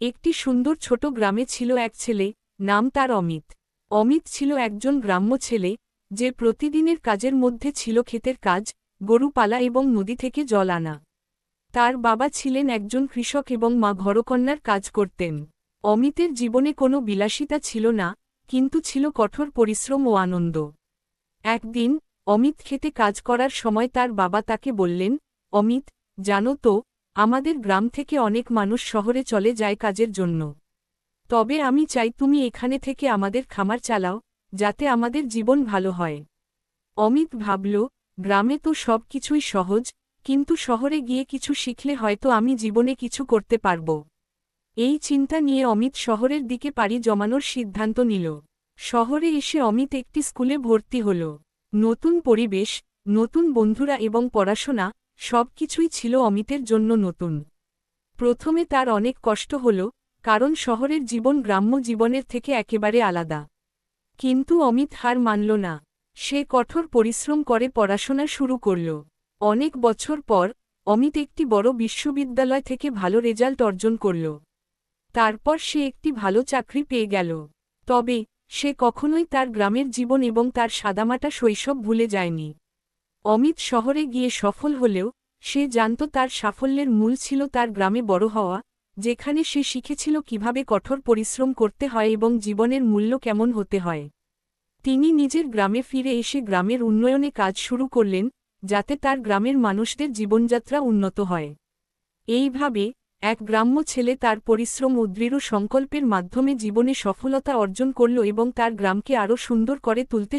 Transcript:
একটি সুন্দর ছোট গ্রামে ছিল এক ছেলে, নাম তার অমিত। অমিত ছিল একজন গ্রাম্য ছেলে, যে প্রতিদিনের কাজের মধ্যে ছিল ক্ষেতের কাজ গরু পালা এবং নদী থেকে জল আনা। তার বাবা ছিলেন একজন কৃষক এবং মা ঘরকন্যার কাজ করতেন। অমিতের জীবনে কোনো বিলাসিতা ছিল না, কিন্তু ছিল কঠোর পরিশ্রম ও আনন্দ। একদিন, অমিত খেতে কাজ করার সময় তার বাবা তাকে বললেন, অমিত, জানো তো আমাদের গ্রাম থেকে অনেক মানুষ শহরে চলে যায় কাজের জন্য। তবে আমি চাই তুমি এখানে থেকে আমাদের খামার চালাও, যাতে আমাদের জীবন ভালো হয়। অমিত ভাবল, গ্রামে তো সব কিছুই সহজ, কিন্তু শহরে গিয়ে কিছু শিখলে হয়তো আমি জীবনে কিছু করতে পারব। এই চিন্তা নিয়ে অমিত শহরের দিকে পাড়ি জমানোর সিদ্ধান্ত নিল। শহরে এসে অমিত একটি স্কুলে ভর্তি হল। নতুন পরিবেশ, নতুন বন্ধুরা এবং পড়াশোনা সব কিছুই ছিল অমিতের জন্য নতুন। প্রথমে তার অনেক কষ্ট হল, কারণ শহরের জীবন গ্রাম্য জীবনের থেকে একেবারে আলাদা। কিন্তু অমিত হার মানল না। সে কঠোর পরিশ্রম করে পড়াশোনা শুরু করল। অনেক বছর পর, অমিত একটি বড় বিশ্ববিদ্যালয় থেকে ভালো রেজাল্ট অর্জন করল। তারপর সে একটি ভালো চাকরি পেয়ে গেল। তবে, সে কখনোই তার গ্রামের জীবন এবং তার সাদামাটা শৈশব ভুলে যায়নি। অমিত শহরে গিয়ে সফল হলেও, সে জানত তার সাফল্যের মূল ছিল তার গ্রামে বড় হওয়া, যেখানে সে শিখেছিল কীভাবে কঠোর পরিশ্রম করতে হয় এবং জীবনের মূল্য কেমন হতে হয়। তিনি নিজের গ্রামে ফিরে এসে গ্রামের উন্নয়নে কাজ শুরু করলেন, যাতে তার গ্রামের মানুষদের জীবনযাত্রা উন্নত হয়। এইভাবে, এক গ্রাম্য ছেলে তার পরিশ্রম ও দৃঢ় সংকল্পের মাধ্যমে জীবনে সফলতা অর্জন করল এবং তার গ্রামকে আরও সুন্দর করে তুলতে